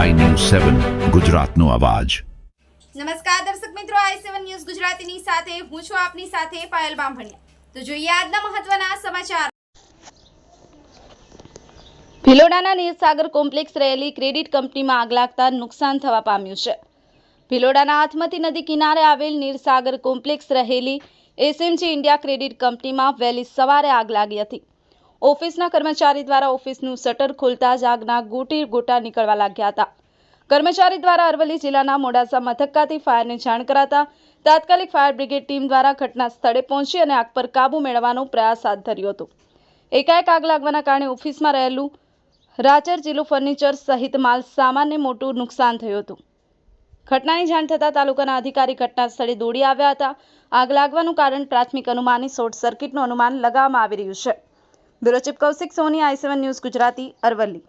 સેવન ગુજરાતનો અવાજ. નમસ્કાર દર્શક મિત્રો આઈ સેવન ન્યૂઝ ગુજરાતીની સાથે હું છું આપની સાથે પાયલ બામભણિયા. તો જોઈએ આજના મહત્વના સમાચાર. ભિલોડાના નીરસાગર કોમ્પ્લેક્સ રહેલી ક્રેડિટ કંપનીમાં આગ લાગતા નુકસાન થવા પામ્યું છે. ભિલોડાના હાથમતી નદી કિનારે આવેલ નીરસાગર કોમ્પ્લેક્સ રહેલી એસએમજી ઇન્ડિયા ક્રેડિટ કંપનીમાં વહેલી સવારે આગ લાગી હતી. ઓફિસના કર્મચારી દ્વારા ઓફિસનું શટર ખોલતા જ આગના ગોટી ગોટા નીકળવા લાગ્યા હતા. કર્મચારી દ્વારા અરવલ્લી જિલ્લાના મોડાસા મથક ખાતે ફાયરની જાણ કરાતા તાત્કાલિક ફાયર બ્રિગેડ ટીમ દ્વારા ઘટના સ્થળે પહોંચી અને આગ પર કાબૂ મેળવવાનો પ્રયાસ હાથ ધર્યો હતો. એકાએક આગ લાગવાના કારણે ઓફિસમાં રહેલું રાચર જિલ્લો ફર્નિચર સહિત માલ સામાનને મોટું નુકસાન થયું હતું. ઘટનાની જાણ થતાં તાલુકાના અધિકારી ઘટના સ્થળે દોડી આવ્યા હતા. આગ લાગવાનું કારણ પ્રાથમિક અનુમાની શોર્ટ સર્કિટનું અનુમાન લગાવવામાં આવી રહ્યું છે. Bureau chief Kaushik Soni I seven news Gujarati Aravalli.